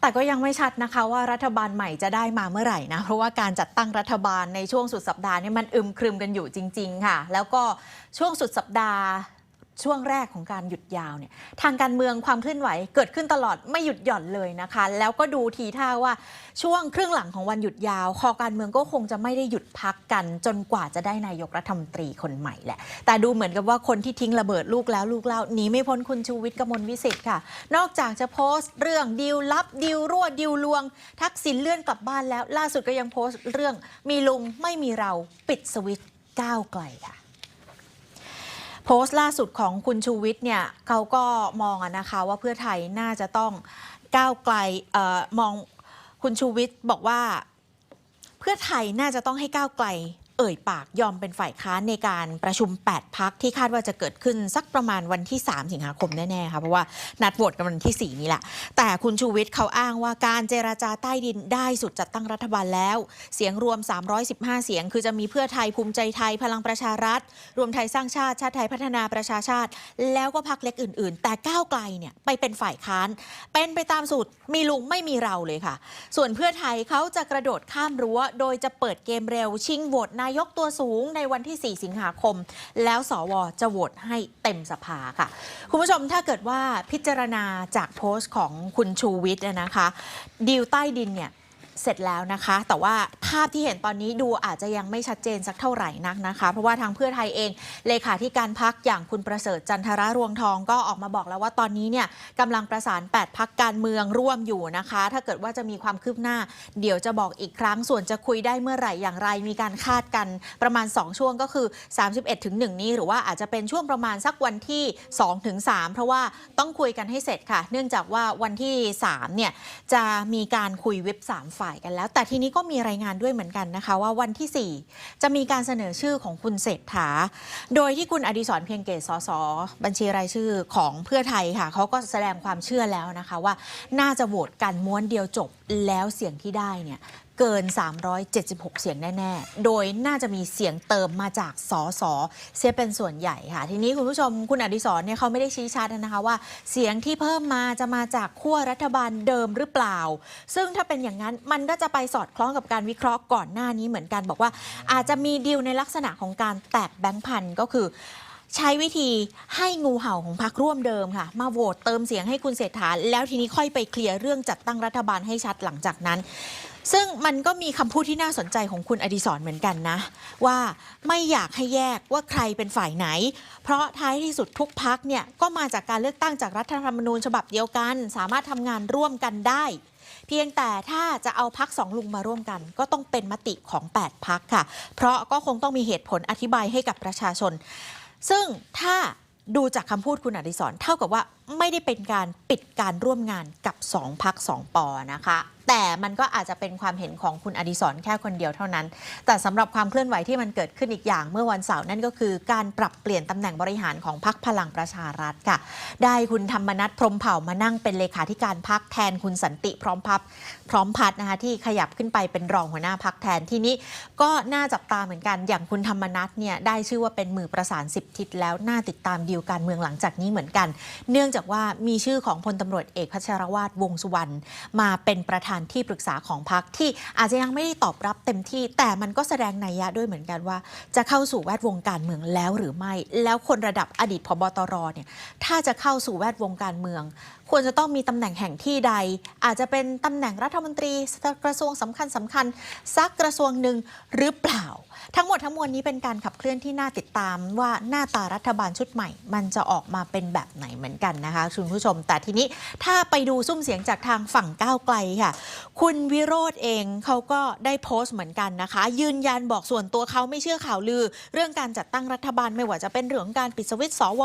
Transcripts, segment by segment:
แต่ก็ยังไม่ชัดนะคะว่ารัฐบาลใหม่จะได้มาเมื่อไหร่นะ เพราะว่าการจัดตั้งรัฐบาลในช่วงสุดสัปดาห์นี่มันอึมครึมกันอยู่จริง ๆ ค่ะ แล้วก็ช่วงสุดสัปดาห์ ช่วงแรกของการหยุดยาวเนี่ยทางการเมืองความเคลื่อนไหวเกิดขึ้นตลอดไม่หยุดหย่อนเลยนะคะ แล้วก็ดูทีท่าว่าช่วงครึ่งหลังของวันหยุดยาว คอการเมืองก็คงจะไม่ได้หยุดพักกัน จนกว่าจะได้นายกรัฐมนตรีคนใหม่แหละ แต่ดูเหมือนกับว่าคนที่ทิ้งระเบิดลูกแล้วลูกเล่าหนีไม่พ้นคุณชูวิทย์กมลวิสิทธิ์ค่ะ นอกจากจะโพสต์เรื่องดีลลับดีลรั่วดีลลวง ทักษิณเลื่อนกลับบ้านแล้ว ล่าสุดก็ยังโพสต์เรื่องมีลุงไม่มีเราปิดสวิตช์ก้าวไกลค่ะ โพสต์ล่าสุดของคุณชูวิทย์เนี่ยเขาก็มองอะนะคะว่าเพื่อไทยน่าจะต้องก้าวไกลออมองคุณชูวิทย์บอกว่า เพื่อไทยน่าจะต้องให้ก้าวไกล เอ่ยปากยอมเป็นฝ่ายค้านในการประชุม 8 พักที่คาดว่าจะเกิดขึ้นสักประมาณวันที่ 3 สิงหาคมแน่ๆค่ะเพราะว่านัดโหวตกันวันที่ 4 นี้แหละ แต่คุณชูวิทย์เขาอ้างว่าการเจราจาใต้ดินได้สุดจัดตั้งรัฐบาลแล้ว เสียงรวม 315 เสียง คือจะมีเพื่อไทยภูมิใจไทยพลังประชารัฐ รวมไทยสร้างชาติชาติไทยพัฒนาประชาชาติ แล้วก็พักเล็กอื่น ๆ แต่ก้าวไกลเนี่ยไปเป็นฝ่ายค้าน เป็นไปตามสูตรมีลุงไม่มีเราเลยค่ะ ส่วนเพื่อไทยเขาจะกระโดดข้ามรั้ว โดยจะเปิดเกมเร็วชิงโหวตนายยกตัวสูงในวันที่ 4 สิงหาคม แล้วสวจะโหวตให้เต็มสภาค่ะ คุณผู้ชมถ้าเกิดว่าพิจารณาจากโพสต์ของคุณชูวิทย์นะคะดีลใต้ดินเนี่ย เสร็จแล้วนะคะ แต่ว่าภาพที่เห็นตอนนี้ดูอาจจะยังไม่ชัดเจนสักเท่าไหร่นักนะคะ เพราะว่าทางเพื่อไทยเองเลขาธิการพักอย่างคุณประเสริฐจันทรารวงทองก็ออกมาบอกแล้วว่าตอนนี้เนี่ยกำลังประสาน 8 พักการเมืองร่วมอยู่นะคะ ถ้าเกิดว่าจะมีความคืบหน้า เดี๋ยวจะบอกอีกครั้งส่วนจะคุยได้เมื่อไหร่อย่างไร มีการคาดกันประมาณ 2 ช่วงก็คือ 31ถึง1นี้ หรือว่าอาจจะเป็นช่วงประมาณสักวันที่2ถึง3เพราะว่าต้องคุยกันให้เสร็จค่ะ เนื่องจากว่าวันที่3เนี่ยจะมีการคุยวิบ3ฝ่ายกันแล้ว แต่ทีนี้ก็มีรายงานด้วยเหมือนกันนะคะ ว่าวันที่ 4 จะมีการเสนอชื่อของคุณเศรษฐา โดยที่คุณอดิศรเพียงเกตสสบัญชีรายชื่อของเพื่อไทยค่ะเขาก็แสดงความเชื่อแล้วนะคะว่า น่าจะโหวตกันม้วนเดียวจบแล้วเสียงที่ได้เนี่ย เกิน 376 เสียงแน่ ๆ โดยน่าจะมีเสียงเติมมาจากสสเสียเป็นส่วนใหญ่ค่ะ ทีนี้คุณผู้ชมคุณอดิศรเนี่ยเขาไม่ได้ชี้ชัดนะคะว่า เสียงที่เพิ่มมาจะมาจากขั้วรัฐบาลเดิมหรือเปล่า ซึ่งถ้าเป็นอย่างนั้นมันก็จะไปสอดคล้องกับการวิเคราะห์ก่อนหน้านี้เหมือนกัน บอกว่าอาจจะมีดีลในลักษณะของการแตกแบงค์พันก็คือใช้วิธีให้งูเห่าของพรรคร่วมเดิมค่ะ มาโหวตเติมเสียงให้คุณเศรษฐาแล้วทีนี้ค่อยไปเคลียร์เรื่องจัดตั้งรัฐบาลให้ชัดหลังจากนั้น ซึ่งมันก็มีคำพูดที่น่าสนใจของคุณอดิศรเหมือนกันนะ ว่าไม่อยากให้แยกว่าใครเป็นฝ่ายไหน เพราะท้ายที่สุดทุกพักเนี่ยก็มาจากการเลือกตั้งจากรัฐธรรมนูญฉบับเดียวกัน สามารถทำงานร่วมกันได้ เพียงแต่ถ้าจะเอาพักสองลุงมาร่วมกัน ก็ต้องเป็นมติของ 8 พักค่ะ เพราะก็คงต้องมีเหตุผลอธิบายให้กับประชาชน ซึ่งถ้าดูจากคำพูดคุณอดิศรเท่ากับว่า ไม่ได้เป็นการปิดการร่วมงานกับ 2พัก2ปอนะคะ แต่มันก็อาจจะเป็นความเห็นของคุณอดิศรแค่คนเดียวเท่านั้น แต่สำหรับความเคลื่อนไหวที่มันเกิดขึ้นอีกอย่าง เมื่อวันเสาร์นั่นก็คือการปรับเปลี่ยนตำแหน่งบริหารของพักพลังประชารัฐค่ะ ได้คุณธรรมนัฐพรมเผ่ามานั่งเป็นเลขาธิการพักแทนคุณสันติพร้อมพับพร้อมพัฒน์นะคะที่ขยับขึ้นไปเป็นรองหัวหน้าพักแทนที่นี้ก็น่าจับตาเหมือนกันอย่างคุณธรรมนัฐเนี่ยได้ชื่อว่าเป็นมือประสานสิบทิศแล้วน่าติดตามดีลการเมืองหลังจากนี้เหมือนกัน เนื่องจากว่ามีชื่อของพลตำรวจเอกพัชรวาทวงสุวรรณมาเป็นประธานที่ปรึกษาของพักที่อาจจะยังไม่ได้ตอบรับเต็มที่ แต่มันก็แสดงนัยยะด้วยเหมือนกันว่า จะเข้าสู่แวดวงการเมืองแล้วหรือไม่ แล้วคนระดับอดีตพบตรเนี่ยถ้าจะเข้าสู่แวดวงการเมือง ควรจะต้องมีตำแหน่งแห่งที่ใด อาจจะเป็นตำแหน่งรัฐมนตรีกระทรวงสำคัญสำคัญสักกระทรวงหนึ่งหรือเปล่า ทั้งหมดทั้งมวลนี้เป็นการขับเคลื่อนที่น่าติดตามว่าหน้าตารัฐบาลชุดใหม่ มันจะออกมาเป็นแบบไหนเหมือนกันนะคะคุณผู้ชม แต่ทีนี้ถ้าไปดูซุ้มเสียงจากทางฝั่งก้าวไกลค่ะ คุณวิโรธเองเขาก็ได้โพสต์เหมือนกันนะคะ ยืนยันบอกส่วนตัวเขาไม่เชื่อข่าวลือ เรื่องการจัดตั้งรัฐบาลไม่ว่าจะเป็นเรื่องการปิดสวิตช์สว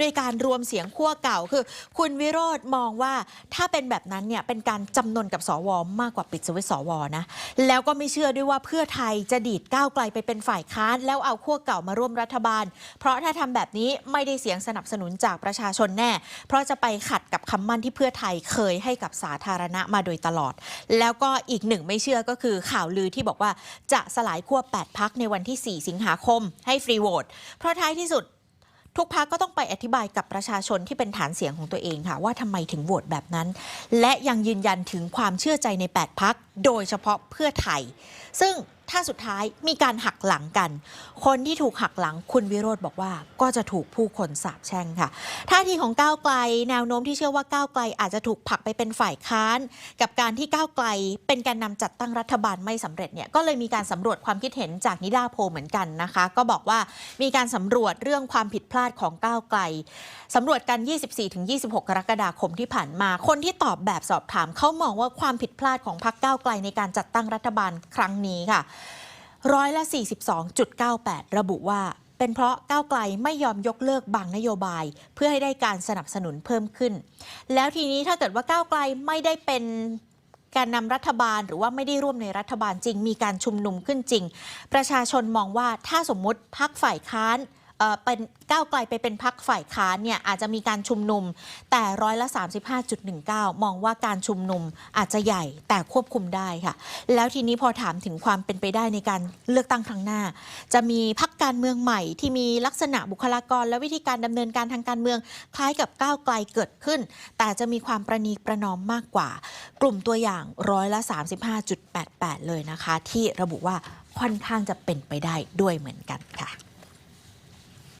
ด้วยการรวมเสียงขั้วเก่าคือ คุณวิโรธมองว่าถ้าเป็นแบบนั้นเนี่ยเป็นการจำนนกับสวมากกว่าปิดสวิตช์สวนะแล้วก็ไม่เชื่อด้วยว่าเพื่อไทยจะดีดก้าวไกลไปเป็นฝ่ายค้าน แล้วเอาขั้วเก่ามาร่วมรัฐบาล เพราะถ้าทำแบบนี้ไม่ได้เสียงสนับสนุนจากประชาชนแน่เพราะจะไปขัดกับคำมั่นที่เพื่อไทยเคยให้กับสาธารณะมาโดยตลอด แล้วก็อีกหนึ่งไม่เชื่อก็คือข่าวลือที่บอกว่าจะสลายขั้ว8พักในวันที่ 4 สิงหาคม ให้ฟรีโหวตเพราะท้ายที่สุดทุกพักก็ต้องไปอธิบายกับประชาชนที่เป็นฐานเสียงของตัวเองค่ะ ว่าทำไมถึงโหวตแบบนั้น และยังยืนยันถึงความเชื่อใจใน 8 พัก โดยเฉพาะเพื่อไทย ซึ่ง ถ้าสุดท้ายมีการหักหลังกัน คนที่ถูกหักหลังคุณวิโรธบอกว่า ก็จะถูกผู้คนสาบแช่งค่ะท่าทีของก้าวไกล แนวโน้มที่เชื่อว่าก้าวไกลอาจจะถูกผลักไปเป็นฝ่ายค้าน กับการที่ก้าวไกลเป็นแกนนำจัดตั้งรัฐบาลไม่สำเร็จเนี่ยก็เลยมีการสำรวจความคิดเห็นจากนิดาโพเหมือนกันนะคะ ก็บอกว่ามีการสำรวจเรื่องความผิดพลาดของก้าวไกลสำรวจกัน 24-26 กรกฎาคมที่ผ่านมา คนที่ตอบแบบสอบถามเขามองว่าความผิดพลาดของพรรคก้าวไกลในการจัดตั้งรัฐบาลครั้งนี้ค่ะ ร้อยละ 42.98 ระบุว่า เป็นเพราะก้าวไกลไม่ยอมยกเลิกบางนโยบาย เพื่อให้ได้การสนับสนุนเพิ่มขึ้น แล้วทีนี้ถ้าเกิดว่าก้าวไกลไม่ได้เป็นการนำรัฐบาลหรือว่าไม่ได้ร่วมในรัฐบาลจริง มีการชุมนุมขึ้นจริง ประชาชนมองว่าถ้าสมมติพักฝ่ายค้าน เป็นก้าวไกลไปเป็นพักฝ่ายค้านเนี่ยอาจจะมีการชุมนุม แต่ร้อยละ 35.19 มองว่าการชุมนุมอาจจะใหญ่แต่ควบคุมได้ค่ะ แล้วทีนี้พอถามถึงความเป็นไปได้ในการเลือกตั้งครั้งหน้า จะมีพักการเมืองใหม่ที่มีลักษณะบุคลากร และวิธีการดำเนินการทางการเมืองคล้ายกับก้าวไกลเกิดขึ้น แต่จะมีความประนีประนอมมากกว่า กลุ่มตัวอย่างร้อยละ 35.88 เลยนะคะ ที่ระบุว่าค่อนข้างจะเป็นไปได้ด้วยเหมือนกันค่ะ